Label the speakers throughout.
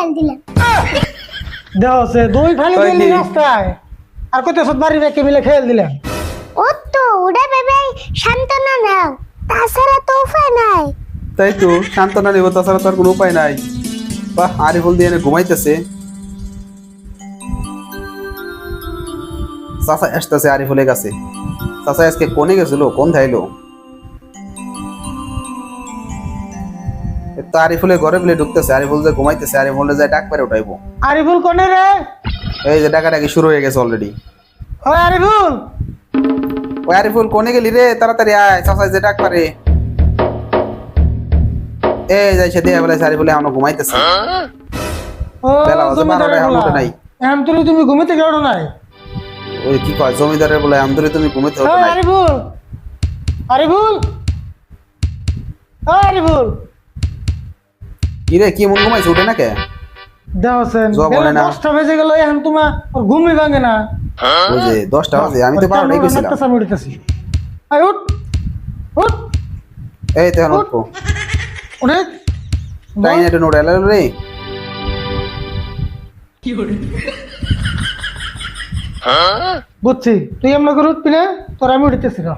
Speaker 1: খেয়াল দিলাম।
Speaker 2: দেহ সে দুই ফেলে দিলি রাস্তায়। আর কত সব বাড়ি রেখে মিলে খেয়াল দিলেন
Speaker 1: ও তো ওটা ভেবে সান্ত্বনা নাও। তাছাড়া তো উপায় নাই।
Speaker 3: তাই তো সান্ত্বনা নিব তাছাড়া তার কোনো উপায় নাই। বাহ আরিফুল দিয়ে এনে ঘুমাইতেছে। চাচা আসতেছে আরিফুলের কাছে চাচা আজকে কোনে গেছিল? কোন ধাইলো? তো আরিফুলের ঘরে বলে ঢুকতেছে আরিফুল যে ঘুমাইতেছে আরিফুলে যায় ডাক পেরে উঠাইবো।
Speaker 2: আরিফুল কোনে রে?
Speaker 3: এই যে ডাকাডাকি শুরু হয়ে গেছে অলরেডি
Speaker 2: ওই আরিফুল!
Speaker 3: ওই আরিফুল কোনে গেলি রে? তাড়াতাড়ি আয় চাচা যে ডাক পারে এই যাই সে দিয়ে বলেছে আরিফুলে আমরা ঘুমাইতেছে।
Speaker 2: ও
Speaker 3: বেলা
Speaker 2: জমিদারের
Speaker 3: বারোটায়, এখন
Speaker 2: বলা।
Speaker 3: উঠে নাই।
Speaker 2: এখন তুমি তুমি ঘুমিতে গেল নাই?
Speaker 3: ওই কি কয় জমিদারের বলে আন্দরে তুমি ঘুমাইতে হতো
Speaker 2: ওই
Speaker 3: না
Speaker 2: আরিফুল! আরিফুল! আরিফুল!
Speaker 3: কি রে কি মন ঘুমাইছে? উঠে না। কে
Speaker 2: দশটা বেজে গেল এখন তোমার ওর ঘুমই ভাঙে না।
Speaker 3: যে দশটা বাজে আমি তো বারোটাই গেছিলাম।
Speaker 2: আয় উঠ উঠ।
Speaker 3: এই তো এখন উঠবো।
Speaker 2: উঠে।
Speaker 3: তাই এটা নোট এলো রে?
Speaker 2: বুঝছি। তুই এমন করে উঠবি না তোর আমি উঠতেছি না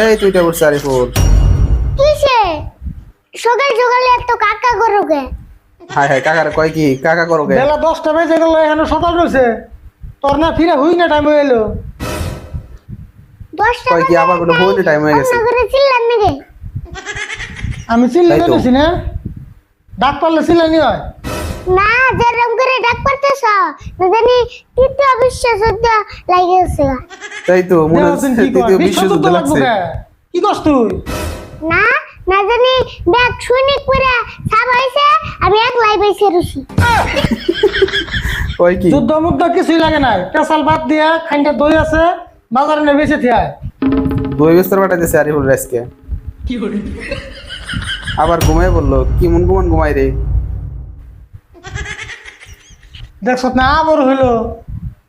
Speaker 3: এই তুইটা উঠছে আরিফুল।
Speaker 1: কিসে? সকাল সকালে এত কাকা করোগে
Speaker 3: হাই হাই কাকার কয় কি? কাকা করো গে
Speaker 2: বেলা দশটা বেজে গেল এখন সকাল রয়েছে। তোর না ফিরে হুই না টাইম এলো।
Speaker 1: দশটা
Speaker 3: কয় কি আবার কোনো হইলে টাইম হয়ে গেছে?
Speaker 1: করে চিল্লান নাকি?
Speaker 2: আমি চিল্লি
Speaker 3: তাই তো।
Speaker 2: দিয়েছি না? ডাক পারলে চিল্লানি হয়?
Speaker 1: না যেরকম করে ডাক পারতেছ না জানি তৃতীয় বিশ্ব যুদ্ধ লাগে গেছে
Speaker 3: তাই তো মনে হচ্ছে
Speaker 2: কি?
Speaker 3: তৃতীয় বিশ্বযুদ্ধ
Speaker 2: বিশ্বযুদ্ধ লাগবো
Speaker 3: লাগছে।
Speaker 2: কি? করছ তুই?
Speaker 1: না না জানি ব্যাগ শুনি করে সাব হয়েছে আমি এক লাই বেসে রুছি
Speaker 3: কয় কি?
Speaker 2: যুদ্ধ মুদ্ধ কিছুই লাগে নাই। পেশাল বাদ দিয়া খাইনটা দই আছে বাজারে নিয়ে বেঁচে থিয়ায়
Speaker 3: দই বিস্তর পাঠাইতেছে আরিফুল রাজকে আবার ঘুমাই বলল কি মন ঘুমান ঘুমাই রে?
Speaker 2: দেখছ না বড় হইল।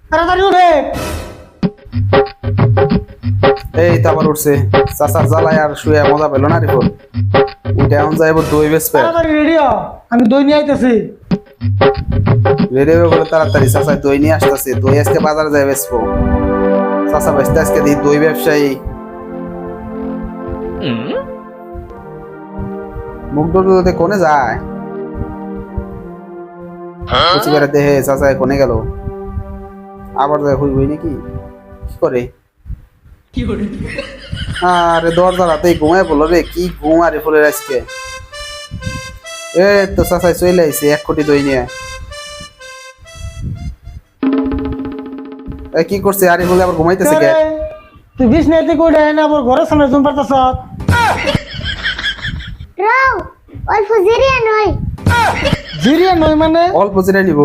Speaker 2: তাড়াতাড়ি উঠে।
Speaker 3: এই তো আবার উঠছে। চাচার জ্বালায় আর শুয়ে মজা পেল না আরিফুল উঠে এখন যাইব দই বেসপে
Speaker 2: তাড়াতাড়ি রেডি হ আমি দই নিয়ে আইতেছি।
Speaker 3: রেডি হয়ে বলে তাড়াতাড়ি চাচা দই নিয়ে আসতেছে। দই আজকে বাজারে যাই বেসবো চাচা বেসতে আজকে দিই দই ব্যবসায়ী। মুখ ডোলতে কোনে যায়? কুচি করে দেহে চাচা কোনে গেল। আবার যায় হুই হুই নাকি? কি করে? আরে দরজা রাতে ঘুমায় বলল রে কি ঘুম আরে ফুলের আজকে? এ তো চাচাই চলে আইছে এক কোটি দই নিয়ে। এ, কি করছে আরে ফুলে আবার ঘুমাইতেছে কে?
Speaker 2: তুই বিষ নিয়ে তুই কইটা না আবার ঘরের সামনে জুম পারতাছ?
Speaker 1: রাও অল্প জিরিয়া নয়
Speaker 2: জিরিয়া নই মানে?
Speaker 3: অল্প জিরাই নিব।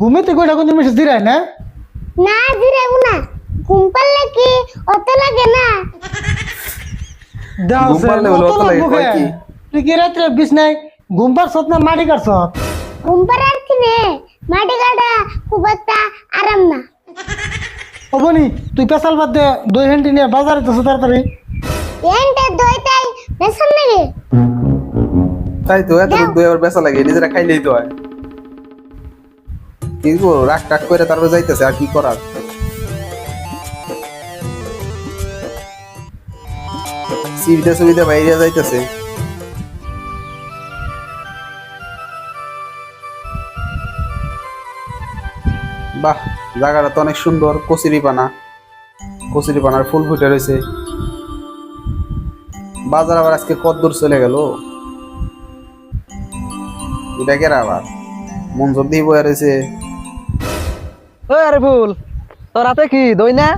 Speaker 2: ঘুমিতে কইটা কোন মিশে জিরায় না?
Speaker 1: না জিরাবো না। ঘুম পারলে কি? অত লাগে না।
Speaker 2: দাও
Speaker 3: ঘুম পারলে বলে অত লাগে, কয় কি?
Speaker 2: তুই কি রাত্রে বিষ নাই? ঘুম পারছত না মাটি কাটছত
Speaker 1: ঘুম পাড়ার কিনে মাটি কাটা খুব একটা আরাম না।
Speaker 2: হবনি তুই পেশাল বাদ দে দই হ্যান্ডি নিয়ে বাজারে তো তাড়াতাড়ি।
Speaker 1: এনটা দইটাই বেসন নাকি?
Speaker 3: তাই তো এত দই আবার বেচা লাগে নিজেরা খাইলেই তো হয়। কি করব রাগ টাক করে তারপরে যাইতেছে আর কি করার? সুবিধা সুবিধা বাইরে যাইতেছে। বাহ জায়গাটা তো অনেক সুন্দর কচুরি পানা কচুরি পানার ফুল ফুটে রয়েছে। বাজার আবার আজকে কত দূর চলে গেল। এটা কেরা আবার। মঞ্জুর দিয়ে বয়ে রয়েছে
Speaker 4: ওই আরে ভুল হাতে কি দই না?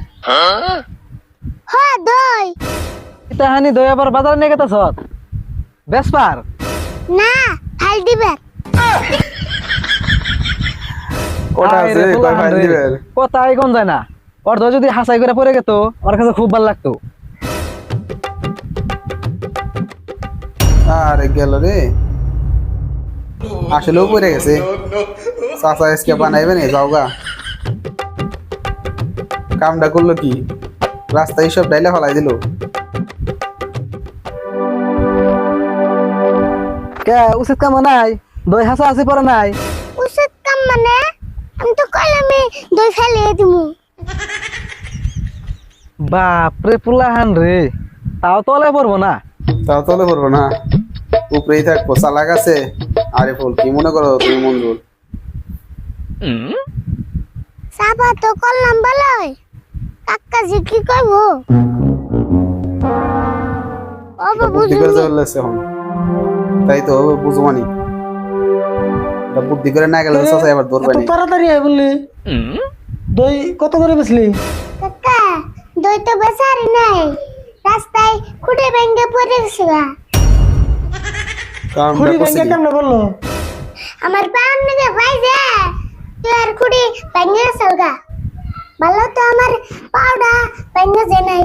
Speaker 1: হ দই।
Speaker 4: তাহানি দই আবার বাজারে নিয়ে গেতেছ? বেসপার?
Speaker 1: না
Speaker 3: কটা আছে? ফাইল দিবেন
Speaker 4: কোথায় কোন যায় না? ওর দই যদি হাসাই করে পড়ে গেত আমার কাছে খুব ভালো লাগতো।
Speaker 3: আরে গেল রে। আসলেও পড়ে গেছে। চাচা আজকে বানাইবে না যাও গা। কামটা করল কি? রাস্তায় সব ডাইলে ফলাই দিল।
Speaker 4: কে উচিত কাম নাই? দই হাসা আছে পরে নাই?
Speaker 1: উচিত কাম মানে? আমি তো কলমে দই ফেলিয়ে দিমু।
Speaker 4: বাপরে পুলাহান রে। তাও তলে পড়ব না?
Speaker 3: তাও তলে পড়ব না। উপরেই থাকব চালাক আছে। আরে ফুল কি মনে করো তুমি মঞ্জুর
Speaker 1: সাবা তো করলাম ভালোই কি করব? ও বাবু
Speaker 3: বুদ্ধি করে চলেছে এখন। তাই তো বুঝবানি। এটা বুদ্ধি করে না গেলে চাচা এবার ধরবে নি।
Speaker 2: তাড়াতাড়ি আয় বললি। দই কত করে বেচলি?
Speaker 1: কাকা দই তো বেচারি নাই। রাস্তায় খুঁটে ভেঙে পড়ে গেছিল
Speaker 3: কারণটা
Speaker 2: খুঁড়ি
Speaker 3: করছে
Speaker 2: ভেঙে
Speaker 3: কি?
Speaker 2: কেমনে বলল?
Speaker 1: আমার পান নিকে ভাই যে তুই আর খুঁড়ি ভেঙে গেছিল ভালো তো আমার পাউডা ভেঙে যে নাই।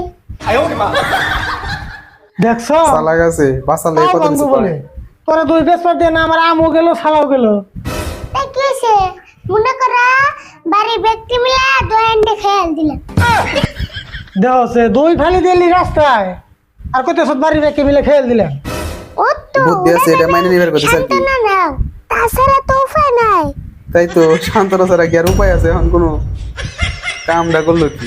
Speaker 2: দেখছ?
Speaker 3: চালাক আছে বাঁচালে কত কিছু
Speaker 2: বলে। তোরা দুই বেচবার দিয়ে না আমার আমও গেল ছাড়াও গেল।
Speaker 1: তাই কি হয়েছে? মনে করা বাড়ি ব্যক্তি মিলে খেয়াল দিলাম।
Speaker 2: দেহ সে দই ফেলে দিলি রাস্তায়। আর কত সব বাড়ি রেখে মিলে খেয়ে দিলাম।
Speaker 3: বুদ্ধি আছে এটা মাইনে নিবার কথা স্যার কি?
Speaker 1: তাছাড়া তো উপায় নাই।
Speaker 3: তাই তো সান্তনা ছাড়া কি আর উপায় আছে? এখন কোনো কামটা করল কি?